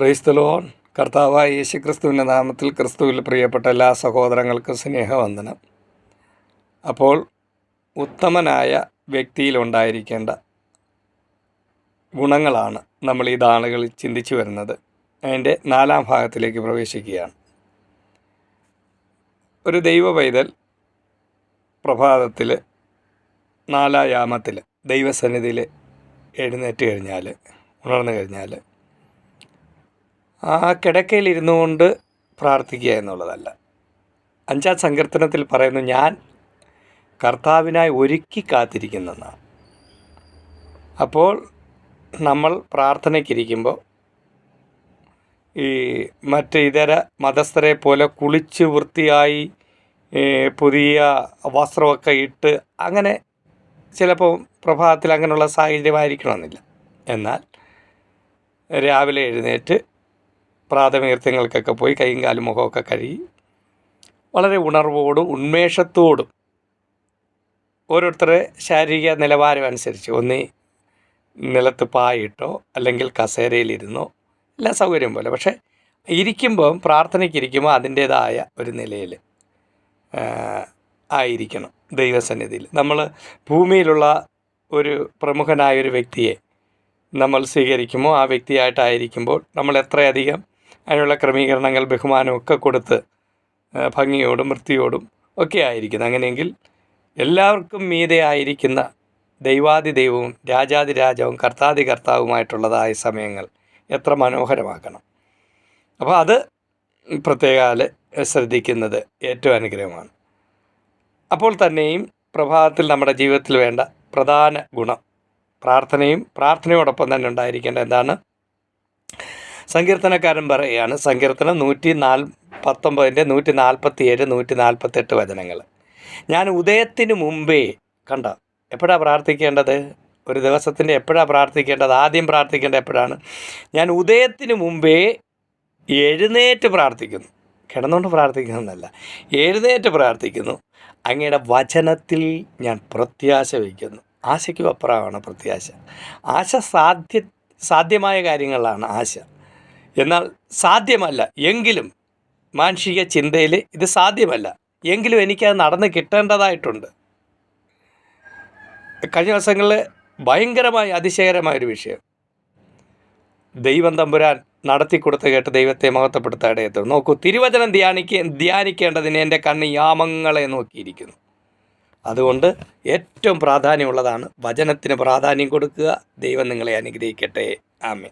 ക്രൈസ്തലോൺ കർത്താവായ യേശു ക്രിസ്തുവിന്റെ നാമത്തിൽ ക്രിസ്തുവിൽ പ്രിയപ്പെട്ട എല്ലാ സഹോദരങ്ങൾക്കും സ്നേഹവന്ദനം. അപ്പോൾ ഉത്തമനായ വ്യക്തിയിലുണ്ടായിരിക്കേണ്ട ഗുണങ്ങളാണ് നമ്മൾ ഈ നാളുകളിൽ ചിന്തിച്ചു വരുന്നത്. അതിന്റെ നാലാം ഭാഗത്തിലേക്ക് പ്രവേശിക്കുകയാണ്. ഒരു ദൈവ പൈതൽ പ്രഭാതത്തിൽ നാലായാമത്തിൽ ദൈവസന്നിധിയിൽ എഴുന്നേറ്റ് കഴിഞ്ഞാൽ ഉണർന്നു കഴിഞ്ഞാൽ ആ കിടക്കയിൽ ഇരുന്നു കൊണ്ട് പ്രാർത്ഥിക്കുക എന്നുള്ളതല്ല. അഞ്ചാം സങ്കീർത്തനത്തിൽ പറയുന്നു ഞാൻ കർത്താവിനായി ഒരുക്കി കാത്തിരിക്കുന്നെന്നാണ് അപ്പോൾ നമ്മൾ പ്രാർത്ഥനയ്ക്കിരിക്കുമ്പോൾ ഈ മറ്റ് ഇതര മതസ്ഥരെ പോലെ കുളിച്ച് വൃത്തിയായി പുതിയ വസ്ത്രമൊക്കെ ഇട്ട് അങ്ങനെ ചിലപ്പോൾ പ്രഭാതത്തിൽ അങ്ങനെയുള്ള സാഹചര്യമായിരിക്കണമെന്നില്ല. എന്നാൽ രാവിലെ എഴുന്നേറ്റ് പ്രാഥമികൃത്യങ്ങൾക്കൊക്കെ പോയി കൈയും കാലും മുഖമൊക്കെ കഴുകി വളരെ ഉണർവോടും ഉന്മേഷത്തോടും ഓരോരുത്തരുടെ ശാരീരിക നിലവാരം അനുസരിച്ച് ഒന്ന് നിലത്ത് പായിട്ടോ അല്ലെങ്കിൽ കസേരയിലിരുന്നോ എല്ലാ സൗകര്യം പോലെ. പക്ഷേ ഇരിക്കുമ്പം പ്രാർത്ഥനയ്ക്കിരിക്കുമ്പോൾ അതിന്റേതായ ഒരു നിലയിൽ ആയിരിക്കണം ദൈവസന്നിധിയിൽ. നമ്മൾ ഭൂമിയിലുള്ള ഒരു പ്രമുഖനായ ഒരു വ്യക്തിയെ നമ്മൾ സ്വീകരിക്കുമ്പോൾ ആ വ്യക്തിയായിട്ടായിരിക്കുമ്പോൾ നമ്മൾ എത്രയധികം അതിനുള്ള ക്രമീകരണങ്ങൾ ബഹുമാനമൊക്കെ കൊടുത്ത് ഭംഗിയോടും വൃത്തിയോടും ഒക്കെ ആയിരിക്കുന്നത് അങ്ങനെയെങ്കിൽ എല്ലാവർക്കും മീതെ ആയിരിക്കുന്ന ദൈവാദി ദൈവവും രാജാതി രാജാവും കർത്താതി കർത്താവുമായിട്ടുള്ളതായ സമയങ്ങൾ എത്ര മനോഹരമാക്കണം. അപ്പോൾ അത് പ്രത്യേകാൽ ശ്രദ്ധിക്കുന്നത് ഏറ്റവും അനുഗ്രഹമാണ്. അപ്പോൾ തന്നെയും പ്രഭാതത്തിൽ നമ്മുടെ ജീവിതത്തിൽ വേണ്ട പ്രധാന ഗുണം പ്രാർത്ഥനയും പ്രാർത്ഥനയോടൊപ്പം തന്നെ ഉണ്ടായിരിക്കേണ്ട എന്താണ്? സങ്കീർത്തനക്കാരൻ പറയുകയാണ് സങ്കീർത്തനം നൂറ്റി നാൽ പത്തൊമ്പതിന്റെ നൂറ്റി നാൽപ്പത്തി ഏഴ് നൂറ്റി നാൽപ്പത്തെട്ട് വചനങ്ങൾ. ഞാൻ ഉദയത്തിന് മുമ്പേ കണ്ട എപ്പോഴാണ് പ്രാർത്ഥിക്കേണ്ടത്? ഒരു ദിവസത്തിന്റെ എപ്പോഴാണ് പ്രാർത്ഥിക്കേണ്ടത്? ആദ്യം പ്രാർത്ഥിക്കേണ്ടത് എപ്പോഴാണ്? ഞാൻ ഉദയത്തിന് മുമ്പേ എഴുന്നേറ്റ് പ്രാർത്ഥിക്കുന്നു. കിടന്നുകൊണ്ട് പ്രാർത്ഥിക്കുന്നതല്ല എഴുന്നേറ്റ് പ്രാർത്ഥിക്കുന്നു. അങ്ങയുടെ വചനത്തിൽ ഞാൻ പ്രത്യാശ വയ്ക്കുന്നു. ആശയ്ക്കും അപ്പുറമാണ് പ്രത്യാശ. ആശ സാധ്യ സാധ്യമായ കാര്യങ്ങളാണ് ആശ. എന്നാൽ സാധ്യമല്ല. എങ്കിലും മാനുഷിക ചിന്തയിൽ ഇത് സാധ്യമല്ല. എങ്കിലും എനിക്കത് നടന്ന് കിട്ടേണ്ടതായിട്ടുണ്ട്. കഴിഞ്ഞ ദിവസങ്ങളിൽ ഭയങ്കരമായ അതിശയകരമായൊരു വിഷയം. ദൈവം തമ്പുരാൻ നടത്തി കൊടുത്ത് കേട്ട് ദൈവത്തെ മഹത്വപ്പെടുത്താൻ ഇടയത്തു നോക്കൂ തിരുവചനം ധ്യാനിക്ക ധ്യാനിക്കേണ്ടതിന് എന്റെ കണ്ണ് യാമങ്ങളെ നോക്കിയിരിക്കുന്നു. അതുകൊണ്ട് ഏറ്റവും പ്രാധാന്യമുള്ളതാണ് വചനത്തിന് പ്രാധാന്യം കൊടുക്കുക. ദൈവം നിങ്ങളെ അനുഗ്രഹിക്കട്ടെ. ആമേ